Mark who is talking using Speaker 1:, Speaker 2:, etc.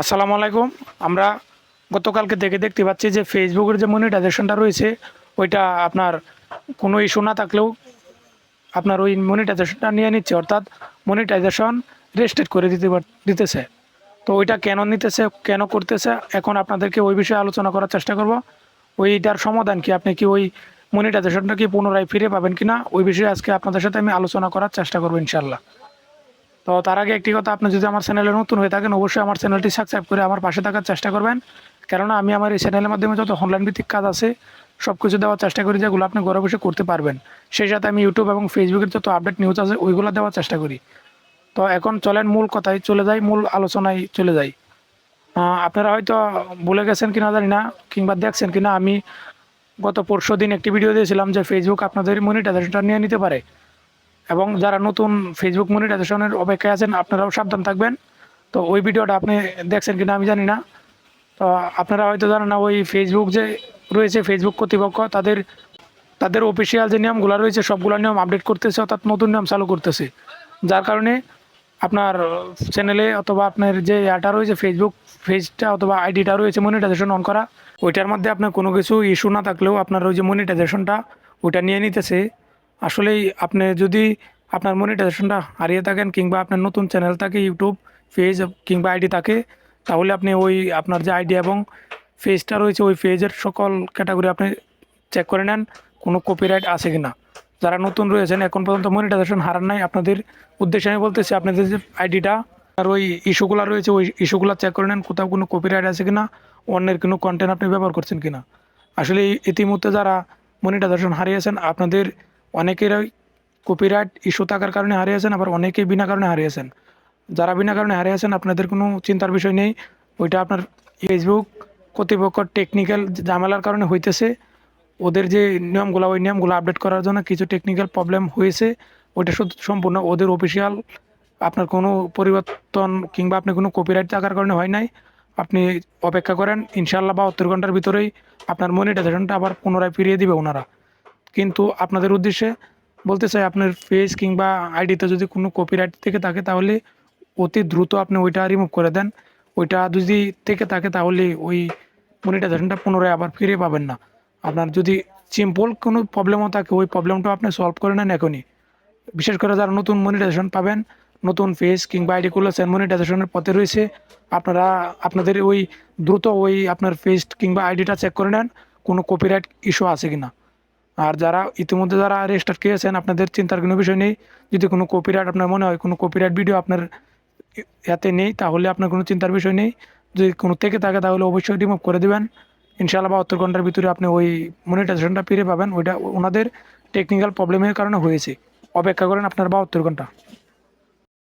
Speaker 1: আসসালামু আলাইকুম। আমরা গতকালকে দেখে দেখতে পাচ্ছি যে ফেসবুকের যে মনিটাইজেশনটা রয়েছে, ওইটা আপনার কোনো ইস্যু না থাকলেও আপনার ওই মনিটাইজেশনটা নিয়ে নিচ্ছে, অর্থাৎ মনিটাইজেশন রেজিস্ট্রেট করে দিতে দিতেছে। তো ওইটা কেন নিতেছে, কেন করতেছে, এখন আপনাদেরকে ওই বিষয়ে আলোচনা করার চেষ্টা করব। ওইটার সমাধান কি? আপনি কি ওই মনিটাইজেশনটা কি পুনরায় ফিরে পাবেন কি না ওই বিষয়ে আজকে আপনাদের সাথে আমি আলোচনা করার চেষ্টা করব ইনশাল্লাহ তো তার আগে একটি কথা, আপনি যদি আমার চ্যানেলে নতুন হয়ে থাকেন, অবশ্যই আমার চ্যানেলটি সাবস্ক্রাইব করে আমার পাশে থাকার চেষ্টা করবেন। কেননা আমি আমার এই চ্যানেলের মাধ্যমে যত অনলাইন ভিত্তিক কাজ আছে সব কিছু দেওয়ার চেষ্টা করি, যেগুলো আপনি ঘরে বসে করতে পারবেন। সেই সাথে আমি ইউটিউব এবং ফেসবুকের যত আপডেট নিউজ আছে, ওইগুলো দেওয়ার চেষ্টা করি। তো এখন চলেন মূল কথায় চলে যাই, মূল আলোচনায় চলে যাই। আপনারা হয়তো বলে গেছেন কিনা জানি না, কিংবা দেখছেন কিনা, আমি গত পরশু দিন একটি ভিডিও দিয়েছিলাম যে ফেসবুক আপনাদের মনিটাইজেশনটা নিয়ে নিতে পারে। এবং যারা নতুন ফেসবুক মনিটাইজেশনের অপেক্ষায় আছেন, আপনারাও সাবধান থাকবেন। তো ওই ভিডিওটা আপনি দেখছেন কিনা আমি জানি না। তো আপনারা হয়তো জানেন না, ওই ফেসবুক যে রয়েছে ফেসবুক কর্তৃপক্ষ, তাদের তাদের অফিসিয়াল যে নিয়মগুলো রয়েছে, সবগুলো নিয়ম আপডেট করতেছে, অর্থাৎ নতুন নিয়ম চালু করতেছে। যার কারণে আপনার চ্যানেলে অথবা আপনার যে ইয়াটা রয়েছে ফেসবুক পেজটা অথবা আইডিটা রয়েছে মনিটাইজেশন অন করা, ওইটার মধ্যে আপনার কোনো কিছু ইস্যু না থাকলেও আপনার ওই যে মনিটাইজেশনটা ওইটা নিয়ে নিতেছে। আসলেই আপনি যদি আপনার মনিটাইজেশনটা হারিয়ে থাকেন কিংবা আপনার নতুন চ্যানেল থাকে ইউটিউব পেজ কিংবা আইডি থাকে, তাহলে আপনি ওই আপনার যে আইডি এবং পেজটা রয়েছে, ওই পেজের সকল ক্যাটাগরি আপনি চেক করে নেন, কোনো কপিরাইট আছে কি না যারা নতুন রয়েছেন, এখন পর্যন্ত মনিটাইজেশন হারান নাই, আপনাদের উদ্দেশ্যে আমি বলতেছি, আপনাদের যে আইডিটা আর ওই ইস্যুগুলো রয়েছে, ওই ইস্যুগুলো চেক করে নেন, কোথাও কোনো কপিরাইট আছে কিনা, অন্যের কোনো কন্টেন্ট আপনি ব্যবহার করছেন কিনা। আসলে এই ইতিমধ্যে যারা মনিটাইজেশন হারিয়েছেন, আপনাদের অনেকেরই কপিরাইট ইস্যু থাকার কারণে হারিয়েছেন আবার অনেকেই বিনা কারণে হারিয়েছেন যারা বিনা কারণে হারিয়েছেন আপনাদের কোনো চিন্তার বিষয় নেই। ওইটা আপনার ফেসবুক কর্তৃপক্ষ টেকনিক্যাল ঝামেলার কারণে হইতেছে। ওদের যে নিয়মগুলো, ওই নিয়মগুলো আপডেট করার জন্য কিছু টেকনিক্যাল প্রবলেম হয়েছে। ওইটা শুধু সম্পূর্ণ ওদের অফিসিয়াল আপনার কোনো পরিবর্তন কিংবা আপনি কোনো কপিরাইট থাকার কারণে হয় নাই। আপনি অপেক্ষা করেন ইনশাল্লাহ বা বাহাত্তর ঘণ্টার ভিতরেই আপনার মনিটাইজেশনটা আবার পুনরায় ফিরিয়ে দিবে ওনারা। কিন্তু আপনাদের উদ্দেশ্যে বলতে চাই, আপনার ফেস কিংবা আইডিতে যদি কোনো কপিরাইট থেকে থাকে তাহলে অতি দ্রুত আপনি ওইটা রিমুভ করে দেন। ওইটা যদি থেকে থাকে তাহলে ওই মনিটাইজেশনটা পুনরায় আবার ফিরে পাবেন না। আপনার যদি সিম্পল কোনো প্রবলেমও থাকে, ওই প্রবলেমটা আপনি সলভ করে নেন এখনই। বিশেষ করে যারা নতুন মনিটাইজেশন পাবেন, নতুন ফেস কিংবা আইডি খুলেছেন মনিটাইজেশনের পথে রয়েছে, আপনারা, আপনাদের ওই দ্রুত ওই আপনার ফেস কিংবা আইডিটা চেক করে নেন, কোনো কপিরাইট ইস্যু আছে কি না আর যারা ইতিমধ্যে যারা রেজিস্টার খেয়েছেন আপনাদের চিন্তার কোনো বিষয় নেই। যদি কোনো কপিরাইট আপনার মনে হয়, কোনো কপিরাইট ভিডিও আপনার এতে নেই, তাহলে আপনার কোনো চিন্তার বিষয় নেই। যদি কোনো থেকে থাকে, তাহলে অবশ্যই রিমুভ করে দেবেন। ইনশাআল্লাহ বাহাত্তর ঘণ্টার ভিতরে আপনি ওই মনিটাইজেশনটা ফিরে পাবেন ওইটা ওনাদের টেকনিক্যাল প্রবলেমের কারণে হয়েছে। অপেক্ষা করেন আপনার বাহাত্তর ঘণ্টা।